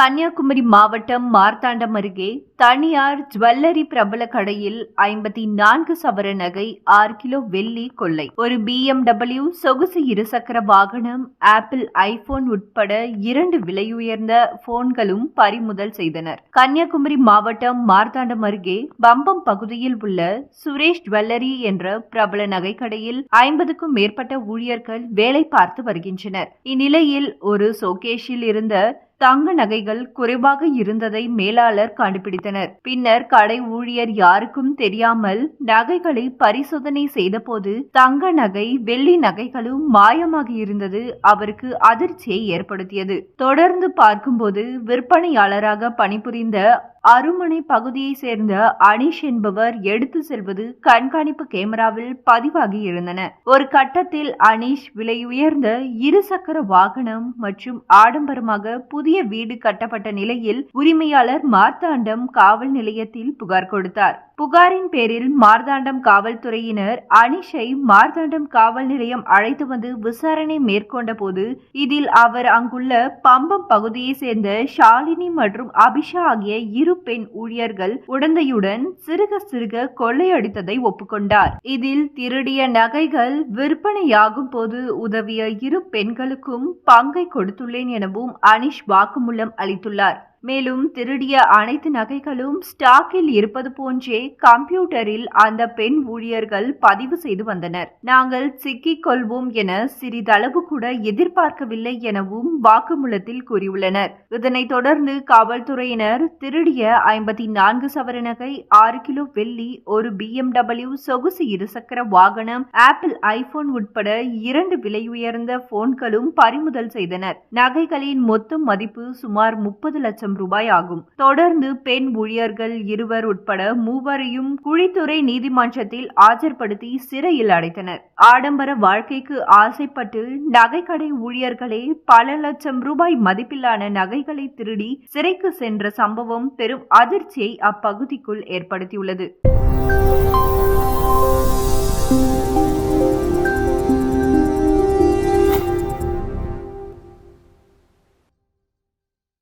கன்னியாகுமரி மாவட்டம் மார்த்தாண்டம் அருகே தனியார் ஜுவல்லரி பிரபல கடையில் ஐம்பத்தி நான்கு சவர நகை ஆறு கிலோ வெள்ளி கொள்ளை. ஒரு பிஎம்டபிள்யூ சொகுசு இருசக்கர வாகனம் ஆப்பிள் ஐபோன் உட்பட இரண்டு விலையுயர்ந்த போன்களும் பறிமுதல் செய்தனர். கன்னியாகுமரி மாவட்டம் மார்த்தாண்டம் அருகே பம்பம் பகுதியில் உள்ள சுரேஷ் ஜுவல்லரி என்ற பிரபல நகைக்கடையில் ஐம்பதுக்கும் மேற்பட்ட ஊழியர்கள் வேலை பார்த்து வருகின்றனர். இந்நிலையில் ஒரு சோகேஷில் இருந்த தங்க நகைகள் குறைவாக இருந்ததை மேலாளர் கண்டுபிடித்தனர். பின்னர் கடை ஊழியர் யாருக்கும் தெரியாமல் நகைகளை பரிசோதனை செய்தபோது தங்க நகை வெள்ளி நகைகளும் மாயமாக இருந்தது அவருக்கு அதிர்ச்சியை ஏற்படுத்தியது. தொடர்ந்து பார்க்கும்போது விற்பனையாளராக பணிபுரிந்த அருமனை பகுதியை சேர்ந்த அனீஷ் என்பவர் எடுத்து செல்வது கண்காணிப்பு கேமராவில் பதிவாகி இருந்தன. ஒரு கட்டத்தில் அனீஷ் விலையுயர்ந்த இருசக்கர வாகனம் மற்றும் ஆடம்பரமாக புதிய வீடு கட்டப்பட்ட நிலையில் உரிமையாளர் மார்த்தாண்டம் காவல் நிலையத்தில் புகார் கொடுத்தார். புகாரின் பேரில் மார்த்தாண்டம் காவல்துறையினர் அனிஷை மார்த்தாண்டம் காவல் நிலையம் அழைத்து வந்து விசாரணை மேற்கொண்ட போது இதில் அவர் அங்குள்ள பம்பம் பகுதியை சேர்ந்த ஷாலினி மற்றும் அபிஷா ஆகிய இரு இரு பெண் ஊழியர்கள் உடந்தையுடன் சிறுக சிறுக கொள்ளையடித்ததை ஒப்புக்கொண்டார். இதில் திருடிய நகைகள் விற்பனையாகும் போது உதவிய இரு பெண்களுக்கும் பங்கை கொடுத்துள்ளேன் எனவும் அனிஷ் வாக்குமூலம் அளித்துள்ளார். மேலும் திருடிய அனைத்து நகைகளும் ஸ்டாக்கில் இருப்பது போன்றே கம்ப்யூட்டரில் அந்த பெண் ஊழியர்கள் பதிவு செய்து வந்தனர். நாங்கள் சிக்கிக் கொள்வோம் என சிறிதளவு கூட எதிர்பார்க்கவில்லை எனவும் வாக்குமூலத்தில் கூறியுள்ளனர். இதனைத் தொடர்ந்து காவல்துறையினர் திருடிய ஐம்பத்தி நான்கு சவர நகை ஆறு கிலோ வெள்ளி ஒரு பிஎம்டபிள்யூ சொகுசு இருசக்கர வாகனம் ஆப்பிள் ஐபோன் உட்பட இரண்டு விலையுயர்ந்த போன்களும் பறிமுதல் செய்தனர். நகைகளின் மொத்த மதிப்பு சுமார் முப்பது லட்சம் லட்சம் ரூபாய் ஆகும் தொடர்ந்து பெண் ஊழியர்கள் இருவர் உட்பட மூவரையும் குழித்துறை நீதிமன்றத்தில் ஆஜர்படுத்தி சிறையில் அடைத்தனர். ஆடம்பர வாழ்க்கைக்கு ஆசைப்பட்டு நகைக்கடை ஊழியர்களே பல லட்சம் ரூபாய் மதிப்பிலான நகைகளை திருடி சிறைக்கு சென்ற சம்பவம் பெரும் அதிர்ச்சியை அப்பகுதிக்குள் ஏற்படுத்தியுள்ளது.